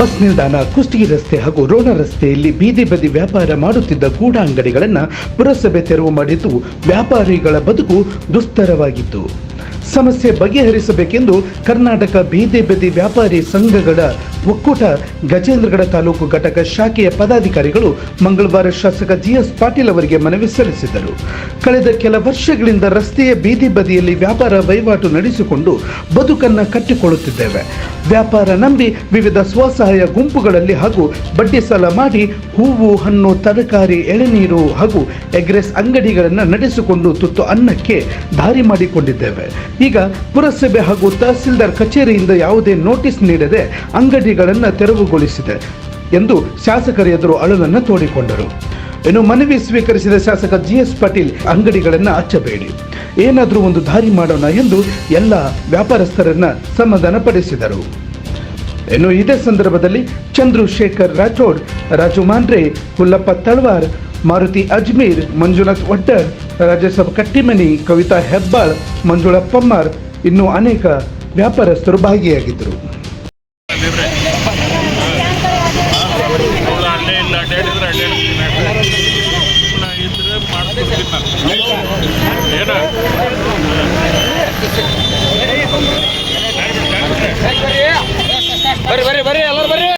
Bus ನಿಲ್ದಾಣ ಕುಷ್ಟಗಿ ರಸ್ತೆ ಹಾಗೂ ರೋಣ ರಸ್ತೆಯಲ್ಲಿ ಬೀದಿ ಬದಿ ವ್ಯಾಪಾರ ಮಾಡುತ್ತಿದ್ದ ಕೂಡ ಅಂಗಡಿಗಳನ್ನ ಪುರಸಭೆ ತೆರವು ಮಾಡಿದ್ದು ವ್ಯಾಪಾರಿಗಳ ಬದುಕು ದುಸ್ತರವಾಗಿತ್ತು. ಸಮಸ್ಯೆ ಬಗೆಹರಿಸಬೇಕೆಂದು ಕರ್ನಾಟಕ ಬೀದಿ ಬದಿ ವ್ಯಾಪಾರಿ ಸಂಘಗಳ ಒಕ್ಕೂಟ ಗಜೇಂದ್ರಗಡ ತಾಲೂಕು ಘಟಕ ಶಾಖೆಯ ಪದಾಧಿಕಾರಿಗಳು ಮಂಗಳವಾರ ಶಾಸಕ ಜಿಎಸ್ ಪಾಟೀಲ್ ಅವರಿಗೆ ಮನವಿ ಸಲ್ಲಿಸಿದರು. ಕಳೆದ ಕೆಲ ವರ್ಷಗಳಿಂದ ರಸ್ತೆಯ ಬೀದಿ ಬದಿಯಲ್ಲಿ ವ್ಯಾಪಾರ ವಹಿವಾಟು ನಡೆಸಿಕೊಂಡು ಬದುಕನ್ನು ಕಟ್ಟಿಕೊಳ್ಳುತ್ತಿದ್ದೇವೆ. ವ್ಯಾಪಾರ ನಂಬಿ ವಿವಿಧ ಸ್ವಸಹಾಯ ಗುಂಪುಗಳಲ್ಲಿ ಹಾಗೂ ಬಡ್ಡಿ ಸಾಲ ಮಾಡಿ ಹೂವು, ಹಣ್ಣು, ತರಕಾರಿ, ಎಳೆನೀರು ಹಾಗೂ ಎಗ್ರೆಸ್ ಅಂಗಡಿಗಳನ್ನು ನಡೆಸಿಕೊಂಡು ತುತ್ತು ಅನ್ನಕ್ಕೆ ದಾರಿ ಮಾಡಿಕೊಂಡಿದ್ದೇವೆ. ಈಗ ಪುರಸಭೆ ಹಾಗೂ ತಹಸೀಲ್ದಾರ್ ಕಚೇರಿಯಿಂದ ಯಾವುದೇ ನೋಟಿಸ್ ನೀಡದೆ ಅಂಗಡಿಗಳನ್ನು ತೆರವುಗೊಳಿಸಿದೆ ಎಂದು ಶಾಸಕರ ಎದುರು ಅಳಲನ್ನು ತೋಡಿಕೊಂಡರು. ಇನ್ನು ಮನವಿ ಸ್ವೀಕರಿಸಿದ ಶಾಸಕ ಜಿ ಎಸ್ ಪಾಟೀಲ್, ಅಂಗಡಿಗಳನ್ನು ಹಚ್ಚಬೇಡಿ. ಏನಾದರೂ ಒಂದು ದಾರಿ ಮಾಡೋಣ ಎಂದು ಎಲ್ಲ ವ್ಯಾಪಾರಸ್ಥರನ್ನ ಸಮಾಧಾನಪಡಿಸಿದರು. ಇನ್ನು ಇದೇ ಸಂದರ್ಭದಲ್ಲಿ ಚಂದ್ರಶೇಖರ್ ರಾಠೋಡ್ ರಾಜು ಮಾಂಡ್ರೆ, ಹುಲ್ಲಪ್ಪ ತಳವಾರ್, ಮಾರುತಿ ಅಜ್ಮೀರ್, ಮಂಜುನಾಥ್ ಒಡ್ಡರ್ ರಾಜಸಭಾ ಕಟ್ಟಿಮನಿ, ಕವಿತಾ ಹೆಬ್ಬಾಳ್ ಮಂಜುಳಾ ಪಮ್ಮಾರ್ ಇನ್ನೂ ಅನೇಕ ವ್ಯಾಪಾರಸ್ಥರು ಭಾಗಿಯಾಗಿದ್ದರು. ಬರ್ರಿ ಬರ್ರಿ ಬರ್ರಿ ಎಲ್ಲ.